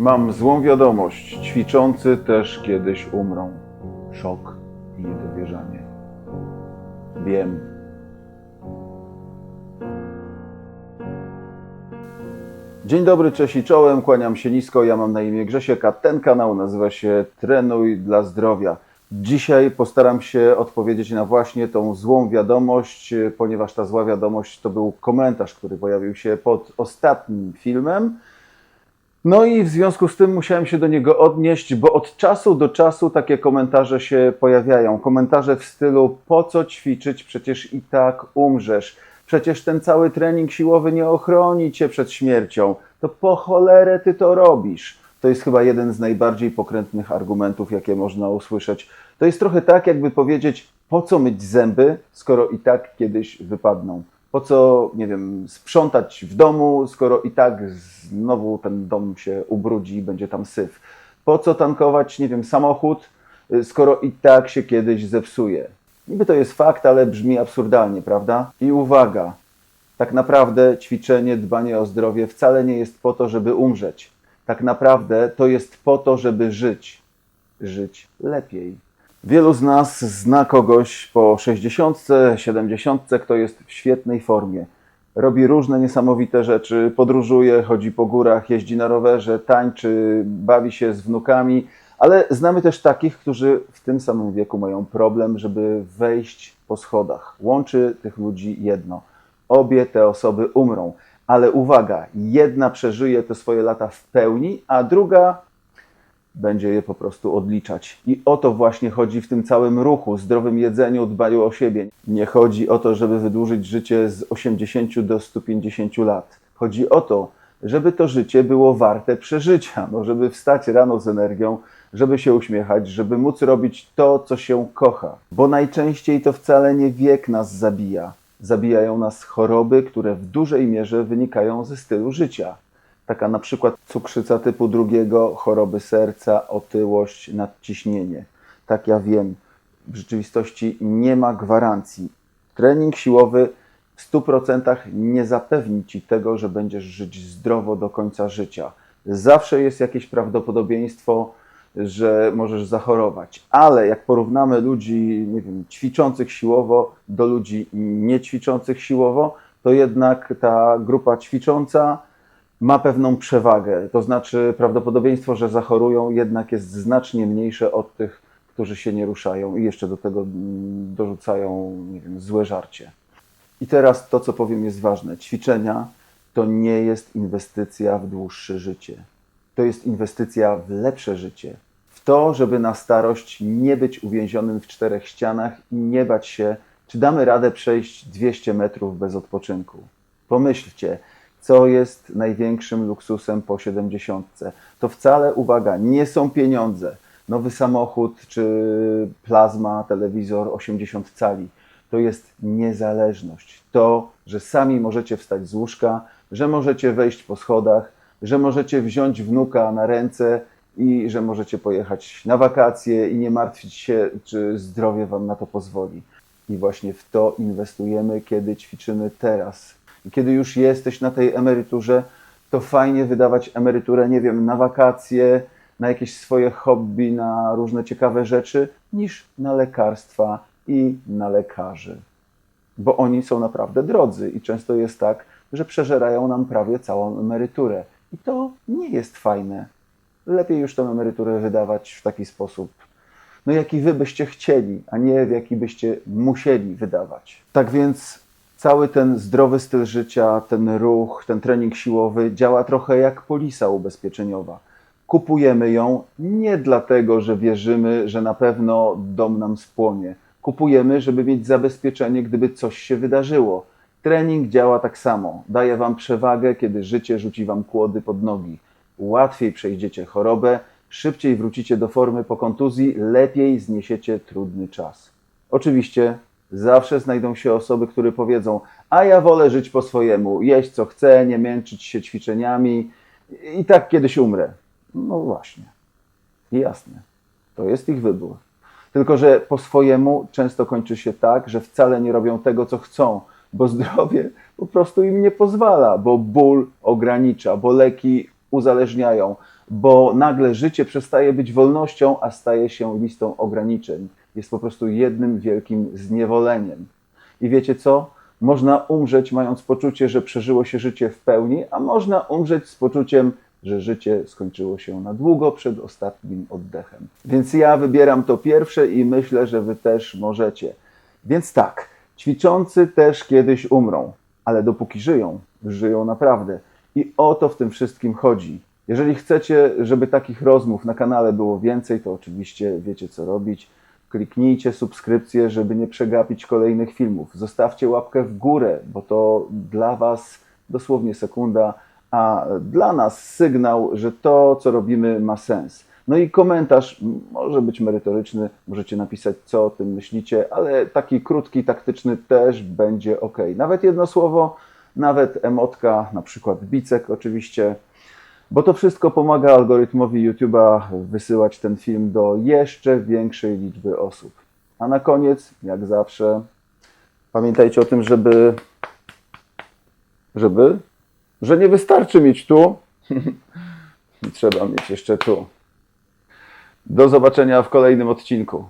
Mam złą wiadomość. Ćwiczący też kiedyś umrą. Szok i niedowierzanie. Wiem. Dzień dobry, cześć i czołem, kłaniam się nisko, ja mam na imię Grzesiek, a ten kanał nazywa się Trenuj dla Zdrowia. Dzisiaj postaram się odpowiedzieć na właśnie tą złą wiadomość, ponieważ ta zła wiadomość to był komentarz, który pojawił się pod ostatnim filmem. No i w związku z tym musiałem się do niego odnieść, bo od czasu do czasu takie komentarze się pojawiają. Komentarze w stylu: Po co ćwiczyć? Przecież i tak umrzesz. Przecież ten cały trening siłowy nie ochroni cię przed śmiercią. To po cholerę ty to robisz. To jest chyba jeden z najbardziej pokrętnych argumentów, jakie można usłyszeć. To jest trochę tak, jakby powiedzieć: Po co myć zęby, skoro i tak kiedyś wypadną? Po co, nie wiem, sprzątać w domu, skoro i tak znowu ten dom się ubrudzi i będzie tam syf? Po co tankować, nie wiem, samochód, y, skoro i tak się kiedyś zepsuje? Niby to jest fakt, ale brzmi absurdalnie, prawda? I uwaga, tak naprawdę ćwiczenie, dbanie o zdrowie wcale nie jest po to, żeby umrzeć. Tak naprawdę to jest po to, żeby żyć. Żyć lepiej. Wielu z nas zna kogoś po 60, 70, kto jest w świetnej formie. Robi różne niesamowite rzeczy, podróżuje, chodzi po górach, jeździ na rowerze, tańczy, bawi się z wnukami, ale znamy też takich, którzy w tym samym wieku mają problem, żeby wejść po schodach. Łączy tych ludzi jedno. Obie te osoby umrą, ale uwaga, jedna przeżyje te swoje lata w pełni, a druga będzie je po prostu odliczać. I o to właśnie chodzi w tym całym ruchu, zdrowym jedzeniu, dbaniu o siebie. Nie chodzi o to, żeby wydłużyć życie z 80 do 150 lat. Chodzi o to, żeby to życie było warte przeżycia, no, żeby wstać rano z energią, żeby się uśmiechać, żeby móc robić to, co się kocha. Bo najczęściej to wcale nie wiek nas zabija. Zabijają nas choroby, które w dużej mierze wynikają ze stylu życia taka na przykład cukrzyca typu drugiego, choroby serca, otyłość, nadciśnienie. Tak ja wiem, w rzeczywistości nie ma gwarancji. Trening siłowy w 100% nie zapewni ci tego, że będziesz żyć zdrowo do końca życia. Zawsze jest jakieś prawdopodobieństwo, że możesz zachorować, ale jak porównamy ludzi, nie wiem, ćwiczących siłowo do ludzi niećwiczących siłowo, to jednak ta grupa ćwicząca ma pewną przewagę. To znaczy prawdopodobieństwo, że zachorują jednak jest znacznie mniejsze od tych, którzy się nie ruszają i jeszcze do tego mm, dorzucają nie wiem, złe żarcie. I teraz to, co powiem, jest ważne. Ćwiczenia to nie jest inwestycja w dłuższe życie. To jest inwestycja w lepsze życie. W to, żeby na starość nie być uwięzionym w czterech ścianach i nie bać się, czy damy radę przejść 200 metrów bez odpoczynku. Pomyślcie, co jest największym luksusem po 70. To wcale, uwaga, nie są pieniądze. Nowy samochód czy plazma, telewizor 80 cali. To jest niezależność. To, że sami możecie wstać z łóżka, że możecie wejść po schodach, że możecie wziąć wnuka na ręce i że możecie pojechać na wakacje i nie martwić się, czy zdrowie Wam na to pozwoli. I właśnie w to inwestujemy, kiedy ćwiczymy teraz, kiedy już jesteś na tej emeryturze, to fajnie wydawać emeryturę, nie wiem, na wakacje, na jakieś swoje hobby, na różne ciekawe rzeczy, niż na lekarstwa i na lekarzy. Bo oni są naprawdę drodzy i często jest tak, że przeżerają nam prawie całą emeryturę. I to nie jest fajne. Lepiej już tę emeryturę wydawać w taki sposób, no jaki wy byście chcieli, a nie w jaki byście musieli wydawać. Tak więc cały ten zdrowy styl życia, ten ruch, ten trening siłowy działa trochę jak polisa ubezpieczeniowa. Kupujemy ją nie dlatego, że wierzymy, że na pewno dom nam spłonie. Kupujemy, żeby mieć zabezpieczenie, gdyby coś się wydarzyło. Trening działa tak samo. Daje Wam przewagę, kiedy życie rzuci Wam kłody pod nogi. Łatwiej przejdziecie chorobę, szybciej wrócicie do formy po kontuzji, lepiej zniesiecie trudny czas. Oczywiście Zawsze znajdą się osoby, które powiedzą: A ja wolę żyć po swojemu, jeść co chcę, nie męczyć się ćwiczeniami i tak kiedyś umrę. No właśnie. Jasne. To jest ich wybór. Tylko, że po swojemu często kończy się tak, że wcale nie robią tego, co chcą, bo zdrowie po prostu im nie pozwala, bo ból ogranicza, bo leki uzależniają, bo nagle życie przestaje być wolnością, a staje się listą ograniczeń. Jest po prostu jednym wielkim zniewoleniem. I wiecie co? Można umrzeć mając poczucie, że przeżyło się życie w pełni, a można umrzeć z poczuciem, że życie skończyło się na długo przed ostatnim oddechem. Więc ja wybieram to pierwsze i myślę, że wy też możecie. Więc tak, ćwiczący też kiedyś umrą, ale dopóki żyją, żyją naprawdę. I o to w tym wszystkim chodzi. Jeżeli chcecie, żeby takich rozmów na kanale było więcej, to oczywiście wiecie co robić. Kliknijcie subskrypcję, żeby nie przegapić kolejnych filmów. Zostawcie łapkę w górę, bo to dla Was dosłownie sekunda, a dla nas sygnał, że to, co robimy, ma sens. No i komentarz może być merytoryczny, możecie napisać, co o tym myślicie, ale taki krótki, taktyczny też będzie ok. Nawet jedno słowo, nawet emotka, na przykład bicek oczywiście, bo to wszystko pomaga algorytmowi YouTube'a wysyłać ten film do jeszcze większej liczby osób. A na koniec, jak zawsze, pamiętajcie o tym, żeby. Żeby? Że nie wystarczy mieć tu. Trzeba mieć jeszcze tu. Do zobaczenia w kolejnym odcinku.